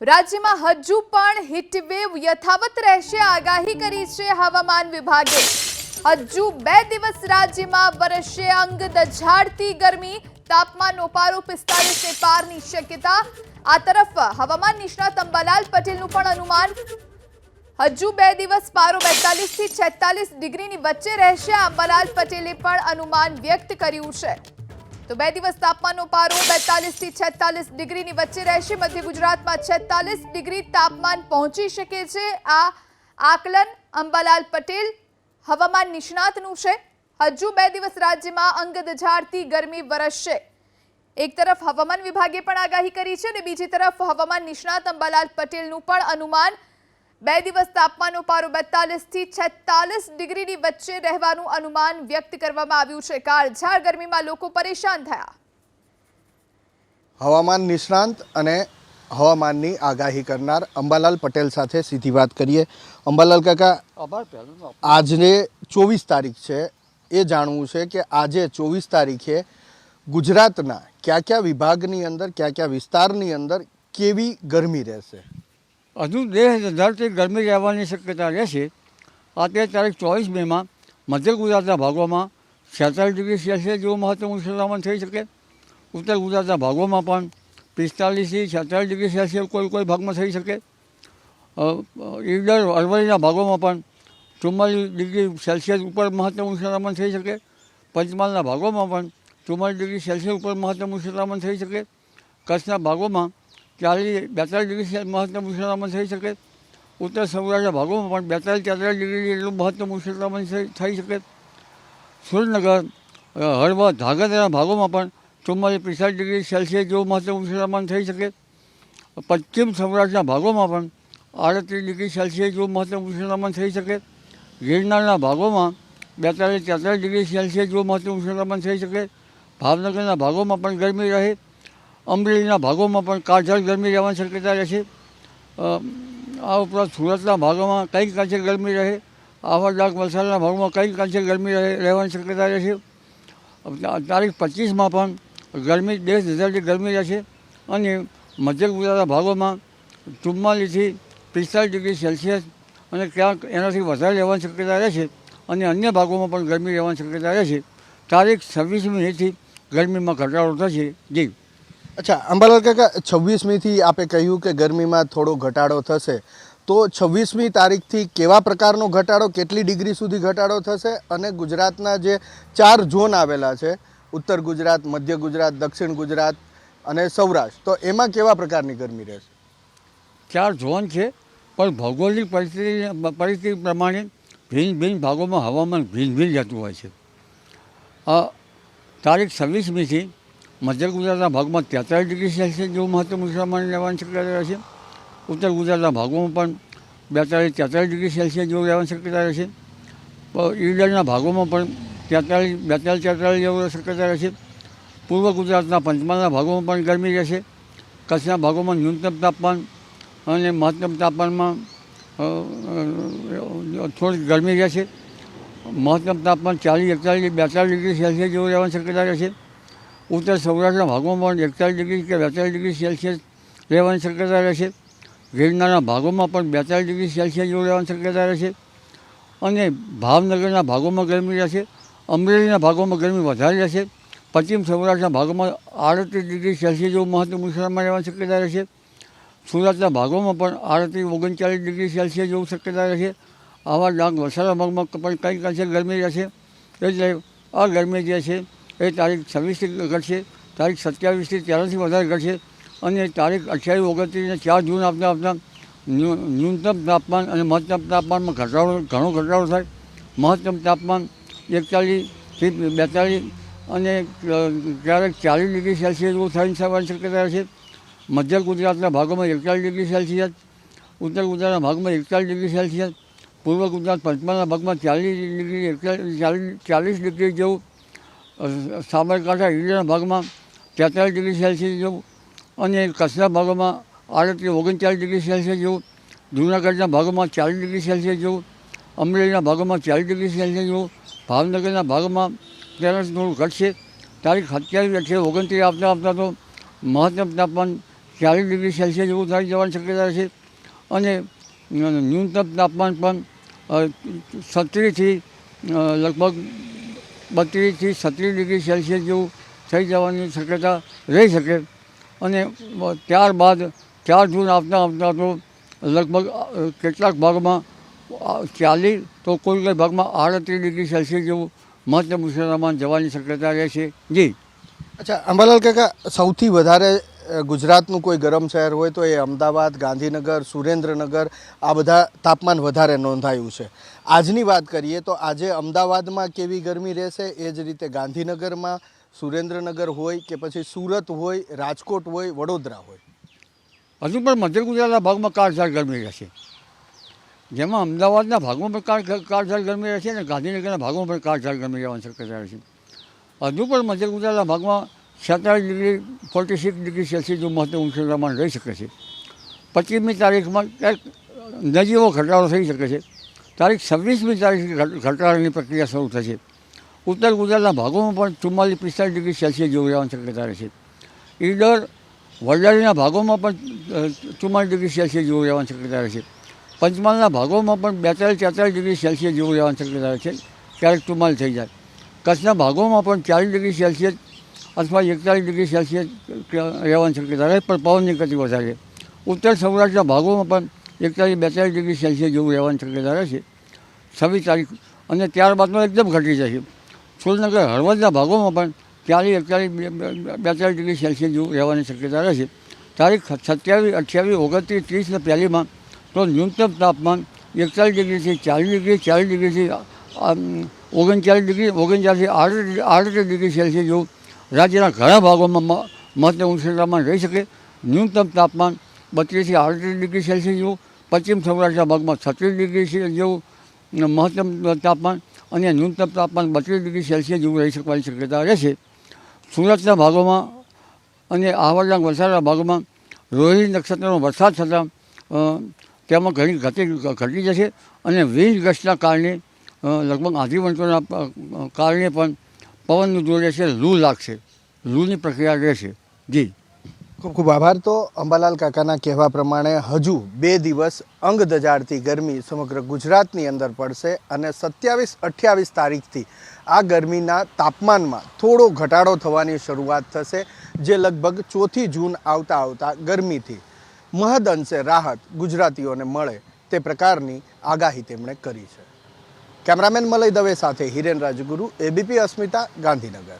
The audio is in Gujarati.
રાજ્યમાં હજુ પણ હીટવેવ યથાવત રહેશે, આગાહી કરી છે હવામાન વિભાગે. હજુ બે દિવસ રાજ્યમાં વરસશે અંગ દઝાડતી ગરમી, તાપમાનનો પારો પિસ્તાલીસને પારની શક્યતા. આ તરફ હવામાન નિષ્ણાત અંબાલાલ પટેલનું પણ અનુમાન. હજુ બે દિવસ પારો બેતાલીસથી છેતાલીસ ડિગ્રીની વચ્ચે રહેશે, અંબાલાલ પટેલે પણ અનુમાન વ્યક્ત કર્યું છે. તો બે દિવસ તાપમાનનો પારો બેતાલીસથી છેતાલીસ ડિગ્રીની વચ્ચે રહેશે. મધ્ય ગુજરાતમાં છેતાલીસ ડિગ્રી તાપમાન પહોંચી શકે છે. આ આકલન, અંબાલાલ પટેલ, હવામાન નિષ્ણાતનું છે. હજુ બે દિવસ રાજ્યમાં અંગદઝાડતી ગરમી વરસશે. એક તરફ હવામાન વિભાગે પણ આગાહી કરી છે અને બીજી તરફ હવામાન નિષ્ણાત અંબાલાલ પટેલનું પણ અનુમાન બે દિવસ તાપમાનનો પારો બેતાલીસથી છેતાલીસ ડિગ્રીની વચ્ચે રહેવાનું અનુમાન વ્યક્ત કરવામાં આવ્યું છે. કાળઝાળ ગરમીમાં લોકો પરેશાન થયા. હવામાન નિષ્ણાંત અને હવામાનની આગાહી કરનાર અંબાલાલ પટેલ સાથે સીધી વાત કરીએ. અંબાલાલ કાકા આજને ચોવીસ તારીખ છે. એ જાણવું છે કે આજે ચોવીસ તારીખે ગુજરાતના કયા કયા વિભાગની અંદર કયા કયા વિસ્તારની અંદર કેવી ગરમી રહેશે? હજુ દેહ ધરતી ગરમી રહેવાની શક્યતા રહેશે આ તે તારીખ ચોવીસ મેમાં મધ્ય ગુજરાતના ભાગોમાં છેતાલીસ ડિગ્રી સેલ્સિયસ જેવું મહત્તમ ઉષ્ણતામાન થઈ શકે. ઉત્તર ગુજરાતના ભાગોમાં પણ પિસ્તાલીસથી છેતાલીસ ડિગ્રી સેલ્સિયસ કોઈ કોઈ ભાગમાં થઈ શકે. ઈડર, અરવલ્લીના ભાગોમાં પણ ચુમ્માલીસ ડિગ્રી સેલ્સિયસ ઉપર મહત્તમ ઉષ્ણતામાન થઈ શકે. પંચમહાલના ભાગોમાં પણ ચુમ્માલીસ ડિગ્રી સેલ્સિયસ ઉપર મહત્તમ ઉષ્ણતામાન થઈ શકે. કચ્છના ભાગોમાં ચાલીસ બેતાલીસ ડિગ્રી સે- મહત્તમ ઉષ્ણતામાન થઈ શકે ઉત્તર સૌરાષ્ટ્રના ભાગોમાં પણ બેતાલીસ તેતાલીસ ડિગ્રી જેટલું મહત્તમ ઉષ્ણતામાન થઈ થઈ શકે સુરેન્દ્રનગર અ, હળવદ ધાંગધ્રાના ભાગોમાં પણ ચુમ્માલીસ પિસ્તાલીસ ડિગ્રી સેલ્સિયસ જેવું મહત્તમ ઉષ્ણતામાન થઈ શકે પશ્ચિમ સૌરાષ્ટ્રના ભાગોમાં પણ આડત્રીસ ડિગ્રી સેલ્સિયસ જેવું મહત્તમ ઉષ્ણતામાન થઈ શકે ગિરનારના ભાગોમાં બેતાલીસ તેતાલીસ ડિગ્રી સેલ્સિયસ જેવું મહત્તમ ઉષ્ણતામાન થઈ શકે ભાવનગરના ભાગોમાં પણ ગરમી રહે અમરેલીના ભાગોમાં પણ કાળઝાળ ગરમી રહેવાની શક્યતા રહેશે છે. આ ઉપરાંત સુરતના ભાગોમાં કંઈક અંશે ગરમી રહે આવા ડાક વલસાડના ભાગોમાં કંઈક અંશે ગરમી રહે, રહેવાની શક્યતા રહેશે છે. તારીખ પચીસમાં પણ ગરમી, દેશ હજારથી ગરમી રહેશે અને મધ્ય ગુજરાતના ભાગોમાં ચુમ્માલીસથી પિસ્તાલીસ ડિગ્રી સેલ્સિયસ અને ક્યાંક એનાથી વધારે રહેવાની શક્યતા રહેશે અને અન્ય ભાગોમાં પણ ગરમી રહેવાની શક્યતા રહેશે. તારીખ છવ્વીસમી મેથી ગરમીમાં ઘટાડો થશે. જી. અચ્છા, અંબાલાલ કાકા, છવ્વીસમીથી આપે કહ્યું કે ગરમીમાં થોડો ઘટાડો થશે. તો છવ્વીસમી તારીખથી કેવા પ્રકારનો ઘટાડો, કેટલી ડિગ્રી સુધી ઘટાડો થશે અને ગુજરાતના જે ચાર ઝોન આવેલા છે, ઉત્તર ગુજરાત, મધ્ય ગુજરાત, દક્ષિણ ગુજરાત અને સૌરાષ્ટ્ર, તો એમાં કેવા પ્રકારની ગરમી રહેશે? ચાર ઝોન છે, પણ ભૌગોલિક પરિસ્થિતિ પરિસ્થિતિ પ્રમાણે ભિન્ન ભિન્ન ભાગોમાં હવામાન ભિન્ન ભિન્ન જતું હોય છે. તારીખ છવ્વીસમીથી મધ્ય ગુજરાતના ભાગમાં તેતાલીસ ડિગ્રી સેલ્સિયસ જેવું મહત્તમ ઉષ્ણતામાન રહેવાની શક્યતા રહેશે ઉત્તર ગુજરાતના ભાગોમાં પણ બેતાલીસ તેતાલીસ ડિગ્રી સેલ્સિયસ જેવું રહેવાની શક્યતા રહેશે ઈડરના ભાગોમાં પણ તેતાલીસ બેતાલીસ તેતાલીસ જેવું શક્યતા રહેશે પૂર્વ ગુજરાતના પંચમહાલના ભાગોમાં પણ ગરમી રહેશે. કચ્છના ભાગોમાં ન્યૂનતમ તાપમાન અને મહત્તમ તાપમાનમાં થોડીક ગરમી રહેશે. મહત્તમ તાપમાન ચાલીસ, એકતાલીસ, બેતાલીસ ડિગ્રી સેલ્સિયસ જેવું રહેવાની શક્યતા રહેશે ઉત્તર સૌરાષ્ટ્રના ભાગોમાં પણ એકતાલીસ ડિગ્રી કે બેતાલીસ ડિગ્રી સેલ્સિયસ રહેવાની શક્યતા રહેશે ગિરનારના ભાગોમાં પણ બેતાલીસ ડિગ્રી સેલ્સિયસ જેવું રહેવાની શક્યતા રહેશે અને ભાવનગરના ભાગોમાં ગરમી રહેશે. અમરેલીના ભાગોમાં ગરમી વધારે રહેશે. પશ્ચિમ સૌરાષ્ટ્રના ભાગોમાં આડત્રીસ ડિગ્રી સેલ્સિયસ જેવું મહત્તમ ઉષ્ણતામાન રહેવાની શક્યતા રહેશે સુરતના ભાગોમાં પણ આડત્રીસ ઓગણચાલીસ ડિગ્રી સેલ્સિયસ જેવું શક્યતા રહેશે આવા ડાંગ વલસાડના ભાગમાં પણ કંઈક અંશે ગરમી રહેશે. એટલે આ ગરમી જે છે એ તારીખ છવ્વીસથી ઘટશે, તારીખ સત્યાવીસથી તેરસથી વધારે ઘટશે અને તારીખ અઠ્યાવીસ ઓગણત્રીસને ચાર જૂન આપતા આપતા ન્યૂ- ન્યૂનતમ તાપમાન અને મહત્તમ તાપમાનમાં ઘટાડો, ઘણો ઘટાડો થાય. મહત્તમ તાપમાન એકતાલીસથી બેતાલીસ અને ક્યારેક ચાલીસ ડિગ્રી સેલ્સિયસ જેવું થવાની થવાની શક્યતા રહેશે મધ્ય ગુજરાતના ભાગોમાં એકતાલીસ ડિગ્રી સેલ્સિયસ, ઉત્તર ગુજરાતના ભાગમાં એકતાલીસ ડિગ્રી સેલ્સિયસ, પૂર્વ ગુજરાત પંચમહાલના ભાગમાં ચાલીસ ડિગ્રી એકતાલીસ ચાલીસ ચાલીસ ડિગ્રી જેવું સાબરકાંઠા હિલના ભાગમાં તેતાલીસ ડિગ્રી સેલ્સિયસ જેવું અને કચ્છના ભાગોમાં આડત્રીસ, ઓગણચાલીસ ડિગ્રી સેલ્સિયસ જેવું, જૂનાગઢના ભાગોમાં ચાલીસ ડિગ્રી સેલ્સિયસ જેવું, અમરેલીના ભાગોમાં ચાલીસ ડિગ્રી સેલ્સિયસ જેવું, ભાવનગરના ભાગમાં તેનાથી થોડું ઘટશે. તારીખ સત્યાવીસ અઠ્યાવીસ ઓગણત્રીસ આપતા આપતા તો મહત્તમ તાપમાન ચાલીસ ડિગ્રી સેલ્સિયસ જેવું થઈ જવાની શક્યતા છે. અને ન્યૂનતમ તાપમાન પણ સત્રીસથી લગભગ બત્રીસથી છત્રીસ ડિગ્રી સેલ્સિયસ જેવું થઈ જવાની શક્યતા રહી શકે. અને ત્યારબાદ ચાર જૂન આવતા આવતા તો લગભગ કેટલાક ભાગમાં ચાલીસ તો કોઈ કોઈ ભાગમાં આડત્રીસ ડિગ્રી સેલ્સિયસ જેવું મહત્તમ ઉષ્ણતામાન જવાની શક્યતા રહેશે. જી. અચ્છા, અંબાલાલ કાકા, સૌથી વધારે ગુજરાતનું કોઈ ગરમ શહેર હોય તો એ અમદાવાદ, ગાંધીનગર, સુરેન્દ્રનગર આ બધા તાપમાન વધારે નોંધાયું છે. આજની વાત કરીએ તો આજે અમદાવાદમાં કેવી ગરમી રહેશે એ જ રીતે ગાંધીનગરમાં સુરેન્દ્રનગર હોય કે પછી સુરત હોય, રાજકોટ હોય, વડોદરા હોય. હજુ પણ મધ્ય ગુજરાતના ભાગમાં કાળઝાળ ગરમી રહેશે. જેમાં અમદાવાદના ભાગમાં પણ કાળ, કાળઝાળ ગરમી રહેશે અને ગાંધીનગરના ભાગમાં પણ કાળઝાળ ગરમી રહેવાની શક્યતા રહેશે. હજુ પણ મધ્ય ગુજરાતના ભાગમાં છેતાલીસ degree forty six degree Celsius જેવું મહત્તમ ઉષ્ણતામાન રહી શકે છે, પચીસમી તારીખમાં ક્યાંક નજીવો ઘટાડો થઈ શકે છે. તારીખ છવ્વીસમી તારીખ ઘટાડાની પ્રક્રિયા શરૂ થશે. ઉત્તર ગુજરાતના ભાગોમાં પણ ચુમ્માલીસ પિસ્તાલીસ ડિગ્રી સેલ્સિયસ જેવું રહેવાની શક્યતા રહેશે ઈડર વરસાદના ભાગોમાં પણ ચુમ્માલીસ ડિગ્રી સેલ્સિયસ જેવું રહેવાની શક્યતા રહેશે. પંચમહાલના ભાગોમાં પણ બેતાલીસ તેતાલીસ ડિગ્રી સેલ્સિયસ જેવું રહેવાની શક્યતા રહેશે ક્યારેક ચુમ્માલીસ થઈ જાય. કચ્છના ભાગોમાં પણ ચાલીસ ડિગ્રી સેલ્સિયસ અથવા એકતાલીસ ડિગ્રી સેલ્સિયસ રહેવાની શક્યતા રહે, પણ પવનની ગતિ વધારે. ઉત્તર સૌરાષ્ટ્રના ભાગોમાં પણ એકતાલીસ બેતાલીસ ડિગ્રી સેલ્સિયસ જેવું રહેવાની શક્યતા રહેશે છવ્વીસ તારીખ અને ત્યારબાદનો એકદમ ઘટી જશે. સુરનગર હળવદના ભાગોમાં પણ ચાલીસ, એકતાલીસ બેતાલીસ ડિગ્રી સેલ્સિયસ જેવું રહેવાની શક્યતા રહેશે તારીખ સત્યાવીસ, અઠ્યાવીસ, ઓગણત્રીસ, ત્રીસ ને પહેલીમાં તો ન્યૂનતમ તાપમાન એકતાલીસ ડિગ્રીથી ચાલીસ ડિગ્રી, ચાલીસ ડિગ્રીથી ઓગણચાલીસ ડિગ્રી, ઓગણચાલીસથી આડત્રીસ ડિગ્રી સેલ્સિયસ જેવું રાજ્યના ઘણા ભાગોમાં મહત્તમ ઉષ્ણતામાન રહી શકે. ન્યૂનતમ તાપમાન બત્રીસથી આડત્રીસ ડિગ્રી સેલ્સિયસ જેવું. પશ્ચિમ સૌરાષ્ટ્રના ભાગમાં છત્રીસ ડિગ્રી જેવું. મહત્તમ તાપમાન અને ન્યૂનતમ તાપમાન બત્રીસ ડિગ્રી સેલ્સિયસ જેવું રહી શકવાની શક્યતા રહેશે સુરતના ભાગોમાં અને આહવાડના વલસાડના ભાગોમાં રોહિણી નક્ષત્રનો વરસાદ થતાં તેમાં ઘણી ઘટી ઘટી જશે. અને વીજ ગસ્ટના કારણે લગભગ આધિવંતોના કારણે પણ પવનનું જોડે છે લૂ લાગશે. લૂની પ્રક્રિયા રહેશે. જી. ખૂબ ખૂબ આભાર તો અંબાલાલ કાકાના કહેવા પ્રમાણે હજુ બે દિવસ અંગ દજાડતી ગરમી સમગ્ર ગુજરાતની અંદર પડશે અને સત્યાવીસ અઠ્યાવીસ તારીખથી આ ગરમીના તાપમાનમાં થોડો ઘટાડો થવાની શરૂઆત થશે, જે લગભગ ચોથી જૂન આવતા આવતા ગરમીથી મહદ અંશે રાહત ગુજરાતીઓને મળે તે પ્રકારની આગાહી તેમણે કરી છે. કેમેરામેન મલય દવે સાથે હિરેન રાજગુરુ એબીપી અસ્મિતા ગાંધીનગર.